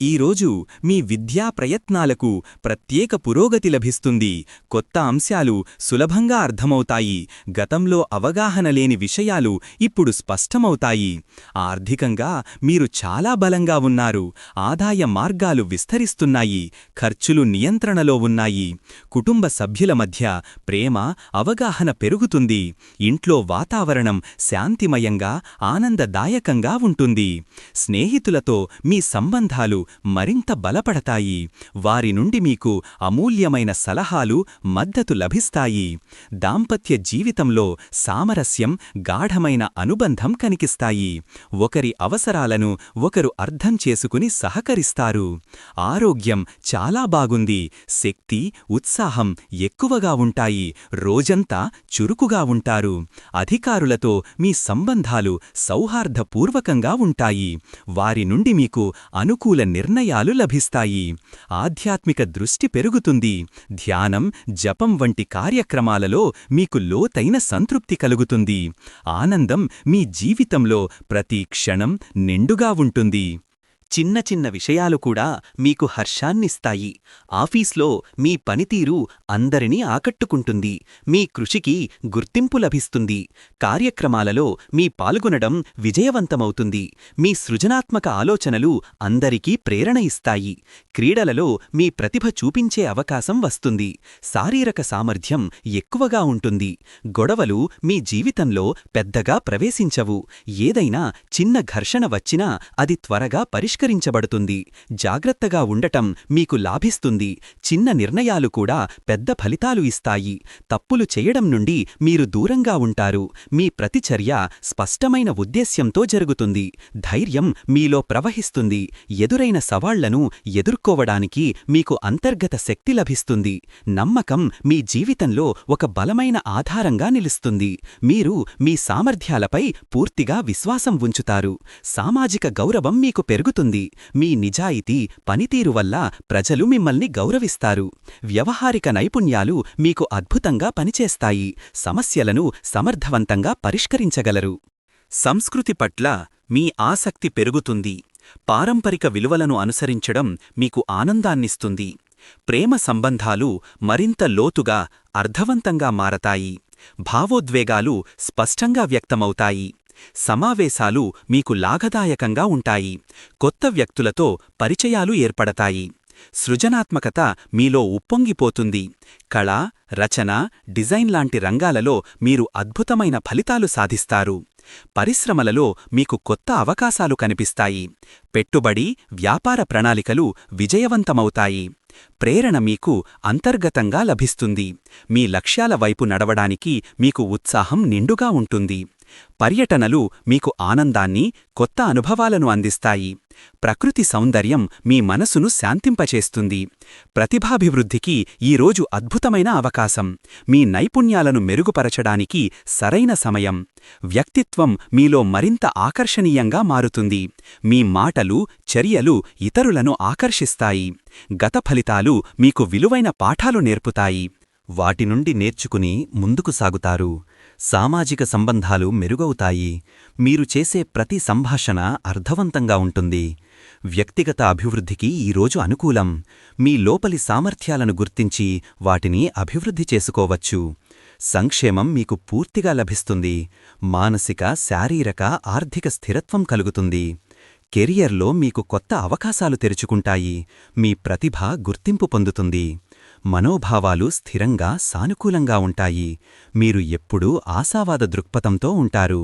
ఈరోజు మీ విద్యా ప్రయత్నాలకు ప్రత్యేక పురోగతి లభిస్తుంది. కొత్త అంశాలు సులభంగా అర్థమవుతాయి. గతంలో అవగాహన లేని విషయాలు ఇప్పుడు స్పష్టమవుతాయి. ఆర్థికంగా మీరు చాలా బలంగా ఉన్నారు. ఆదాయ మార్గాలు విస్తరిస్తున్నాయి. ఖర్చులు నియంత్రణలో ఉన్నాయి. కుటుంబ సభ్యుల మధ్య ప్రేమ అవగాహన పెరుగుతుంది. ఇంట్లో వాతావరణం శాంతిమయంగా ఆనందదాయకంగా ఉంటుంది. స్నేహితులతో మీ సంబంధాలు మరింత బలపడతాయి. వారి నుండి మీకు అమూల్యమైన సలహాలు మద్దతు లభిస్తాయి. దాంపత్య జీవితంలో సామరస్యం గాఢమైన అనుబంధం కనికిస్తాయి. ఒకరి అవసరాలను ఒకరు అర్థం చేసుకుని సహకరిస్తారు. ఆరోగ్యం చాలా బాగుంది. శక్తి ఉత్సాహం ఎక్కువగా ఉంటాయి. రోజంతా చురుకుగా ఉంటారు. అధికారులతో మీ సంబంధాలు సౌహార్దపూర్వకంగా ఉంటాయి. వారి నుండి మీకు అనుకూల నిర్ణయాలు లభిస్తాయి. ఆధ్యాత్మిక దృష్టి పెరుగుతుంది. ధ్యానం జపం వంటి కార్యక్రమాలలో మీకు లోతైన సంతృప్తి కలుగుతుంది. ఆనందం మీ జీవితంలో ప్రతి క్షణం నిండుగా ఉంటుంది. చిన్న చిన్న విషయాలు కూడా మీకు హర్షాన్నిస్తాయి. ఆఫీస్లో మీ పనితీరు అందరినీ ఆకట్టుకుంటుంది. మీ కృషికి గుర్తింపు లభిస్తుంది. కార్యక్రమాలలో మీ పాల్గొనడం విజయవంతమవుతుంది. మీ సృజనాత్మక ఆలోచనలు అందరికీ ప్రేరణ ఇస్తాయి. క్రీడలలో మీ ప్రతిభ చూపించే అవకాశం వస్తుంది. శారీరక సామర్థ్యం ఎక్కువగా ఉంటుంది. గొడవలు మీ జీవితంలో పెద్దగా ప్రవేశించవు. ఏదైనా చిన్న ఘర్షణ వచ్చినా అది త్వరగా పరిష్కరించబడుతుంది. జాగ్రత్తగా ఉండటం మీకు లాభిస్తుంది. చిన్న నిర్ణయాలు కూడా పెద్ద ఫలితాలు ఇస్తాయి. తప్పులు చేయడం నుండి మీరు దూరంగా ఉంటారు. మీ ప్రతిచర్య స్పష్టమైన ఉద్దేశ్యంతో జరుగుతుంది. ధైర్యం మీలో ప్రవహిస్తుంది. ఎదురైన సవాళ్ళను ఎదుర్కోవడానికి మీకు అంతర్గత శక్తి లభిస్తుంది. నమ్మకం మీ జీవితంలో ఒక బలమైన ఆధారంగా నిలుస్తుంది. మీరు మీ సామర్థ్యాలపై పూర్తిగా విశ్వాసం ఉంచుతారు. సామాజిక గౌరవం మీకు పెరుగుతుంది. మీ నిజాయితీ పనితీరు వల్ల ప్రజలు మిమ్మల్ని గౌరవిస్తారు. వ్యవహారిక నైపుణ్యాలు మీకు అద్భుతంగా పనిచేస్తాయి. సమస్యలను సమర్థవంతంగా పరిష్కరించగలరు. సంస్కృతి పట్ల మీ ఆసక్తి పెరుగుతుంది. పారంపరిక విలువలను అనుసరించడం మీకు ఆనందాన్నిస్తుంది. ప్రేమ సంబంధాలు మరింత లోతుగా అర్థవంతంగా మారతాయి. భావోద్వేగాలు స్పష్టంగా వ్యక్తమవుతాయి. సమావేశాలు మీకు లాభదాయకంగా ఉంటాయి. కొత్త వ్యక్తులతో పరిచయాలు ఏర్పడతాయి. సృజనాత్మకత మీలో ఉప్పొంగిపోతుంది. కళ రచన డిజైన్ లాంటి రంగాలలో మీరు అద్భుతమైన ఫలితాలు సాధిస్తారు. పరిశ్రమలలో మీకు కొత్త అవకాశాలు కనిపిస్తాయి. పెట్టుబడి వ్యాపార ప్రణాళికలు విజయవంతమవుతాయి. ప్రేరణ మీకు అంతర్గతంగా లభిస్తుంది. మీ లక్ష్యాల వైపు నడవడానికి మీకు ఉత్సాహం నిండుగా ఉంటుంది. పర్యటనలు మీకు ఆనందాన్ని కొత్త అనుభవాలను అందిస్తాయి. ప్రకృతి సౌందర్యం మీ మనసును శాంతింపచేస్తుంది. ప్రతిభాభివృద్ధికి ఈరోజు అద్భుతమైన అవకాశం. మీ నైపుణ్యాలను మెరుగుపరచడానికి సరైన సమయం. వ్యక్తిత్వం మీలో మరింత ఆకర్షణీయంగా మారుతుంది. మీ మాటలు చర్యలు ఇతరులను ఆకర్షిస్తాయి. గత ఫలితాలు మీకు విలువైన పాఠాలు నేర్పుతాయి. వాటి నుండి నేర్చుకుని ముందుకు సాగుతారు. సామాజిక సంబంధాలు మెరుగవుతాయి. మీరు చేసే ప్రతి సంభాషణ అర్థవంతంగా ఉంటుంది. వ్యక్తిగత అభివృద్ధికి ఈరోజు అనుకూలం. మీ లోపలి సామర్థ్యాలను గుర్తించి వాటిని అభివృద్ధి చేసుకోవచ్చు. సంక్షేమం మీకు పూర్తిగా లభిస్తుంది. మానసిక శారీరక ఆర్థిక స్థిరత్వం కలుగుతుంది. కెరియర్లో మీకు కొత్త అవకాశాలు తెరుచుకుంటాయి. మీ ప్రతిభ గుర్తింపు పొందుతుంది. మనోభావాలు స్థిరంగా సానుకూలంగా ఉంటాయి. మీరు ఎప్పుడూ ఆశావాద దృక్పథంతో ఉంటారు.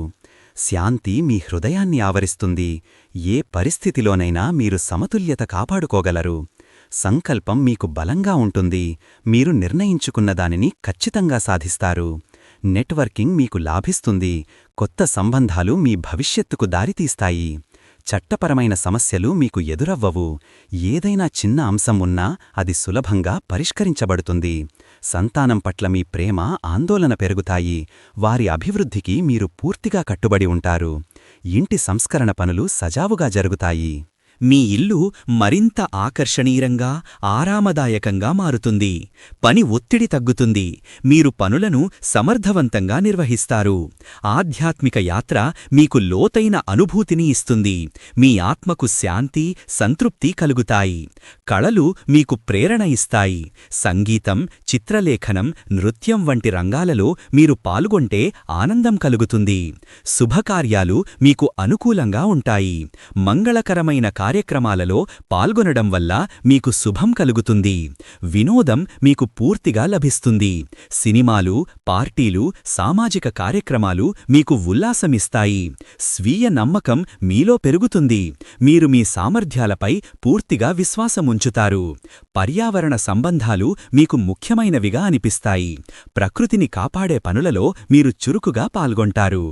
శాంతి మీ హృదయాన్ని ఆవరిస్తుంది. ఏ పరిస్థితిలోనైనా మీరు సమతుల్యత కాపాడుకోగలరు. సంకల్పం మీకు బలంగా ఉంటుంది. మీరు నిర్ణయించుకున్న దానిని ఖచ్చితంగా సాధిస్తారు. నెట్వర్కింగ్ మీకు లాభిస్తుంది. కొత్త సంబంధాలు మీ భవిష్యత్తుకు దారితీస్తాయి. చట్టపరమైన సమస్యలు మీకు ఎదురవ్వవు. ఏదైనా చిన్న అంశం ఉన్నా అది సులభంగా పరిష్కరించబడుతుంది. సంతానం పట్ల మీ ప్రేమ ఆందోళన పెరుగుతాయి. వారి అభివృద్ధికి మీరు పూర్తిగా కట్టుబడి ఉంటారు. ఇంటి సంస్కరణ పనులు సజావుగా జరుగుతాయి. మీ ఇల్లు మరింత ఆకర్షణీయంగా ఆరామదాయకంగా మారుతుంది. పని ఒత్తిడి తగ్గుతుంది. మీరు పనులను సమర్థవంతంగా నిర్వహిస్తారు. ఆధ్యాత్మిక యాత్ర మీకు లోతైన అనుభూతిని ఇస్తుంది. మీ ఆత్మకు శాంతి సంతృప్తి కలుగుతాయి. కళలు మీకు ప్రేరణ ఇస్తాయి. సంగీతం చిత్రలేఖనం నృత్యం వంటి రంగాలలో మీరు పాల్గొంటే ఆనందం కలుగుతుంది. శుభకార్యాలు మీకు అనుకూలంగా ఉంటాయి. మంగళకరమైన కార్యక్రమాలలో పాల్గొనడం వల్ల మీకు శుభం కలుగుతుంది. వినోదం మీకు పూర్తిగా లభిస్తుంది. సినిమాలు పార్టీలు సామాజిక కార్యక్రమాలు మీకు ఉల్లాసమిస్తాయి. స్వీయ నమ్మకం మీలో పెరుగుతుంది. మీరు మీ సామర్థ్యాలపై పూర్తిగా విశ్వాసముంచుతారు. పర్యావరణ సంబంధాలు మీకు ముఖ్యమైనవిగా అనిపిస్తాయి. ప్రకృతిని కాపాడే పనులలో మీరు చురుకుగా పాల్గొంటారు.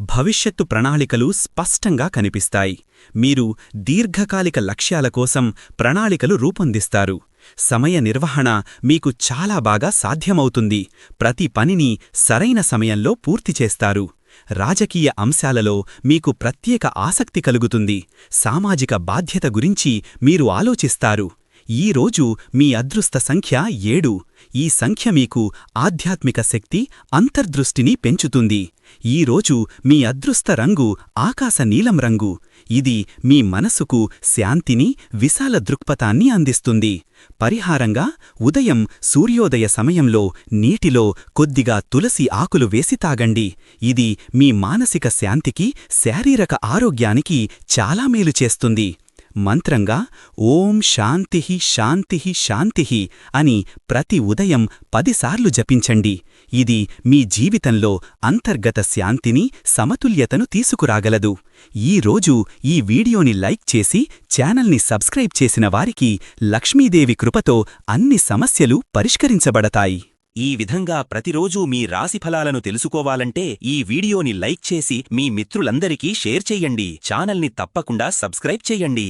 భవిష్యత్తు ప్రణాళికలు స్పష్టంగా కనిపిస్తాయి. మీరు దీర్ఘకాలిక లక్ష్యాల కోసం ప్రణాళికలు రూపొందిస్తారు. సమయ నిర్వహణ మీకు చాలా బాగా సాధ్యమవుతుంది. ప్రతి పనిని సరైన సమయంలో పూర్తి చేస్తారు. రాజకీయ అంశాలలో మీకు ప్రత్యేక ఆసక్తి కలుగుతుంది. సామాజిక బాధ్యత గురించి మీరు ఆలోచిస్తారు. ఈ రోజు మీ అదృష్ట సంఖ్య ఏడు. ఈ సంఖ్య మీకు ఆధ్యాత్మిక శక్తి అంతర్దృష్టిని పెంచుతుంది. ఈ రోజు మీ అదృష్ట రంగు ఆకాశ నీలం రంగు. ఇది మీ మనసుకు శాంతిని విశాల దృక్పథాన్ని అందిస్తుంది. పరిహారంగా ఉదయం సూర్యోదయ సమయంలో నీటిలో కొద్దిగా తులసి ఆకులు వేసి తాగండి. ఇది మీ మానసిక శాంతికి శారీరక ఆరోగ్యానికి చాలా మేలు చేస్తుంది. మంత్రంగా ఓం శాంతిహి శాంతిహి శాంతిహి అని ప్రతి ఉదయం పదిసార్లు జపించండి. ఇది మీ జీవితంలో అంతర్గత శాంతిని సమతుల్యతను తీసుకురాగలదు. ఈ రోజు ఈ వీడియోని లైక్ చేసి ఛానల్ని సబ్స్క్రైబ్ చేసిన వారికి లక్ష్మీదేవి కృపతో అన్ని సమస్యలు పరిష్కరించబడతాయి. ఈ విధంగా ప్రతిరోజూ మీ రాశిఫలాలను తెలుసుకోవాలంటే ఈ వీడియోని లైక్ చేసి మీ మిత్రులందరికీ షేర్ చెయ్యండి ఛానల్ని తప్పకుండా సబ్స్క్రైబ్ చెయ్యండి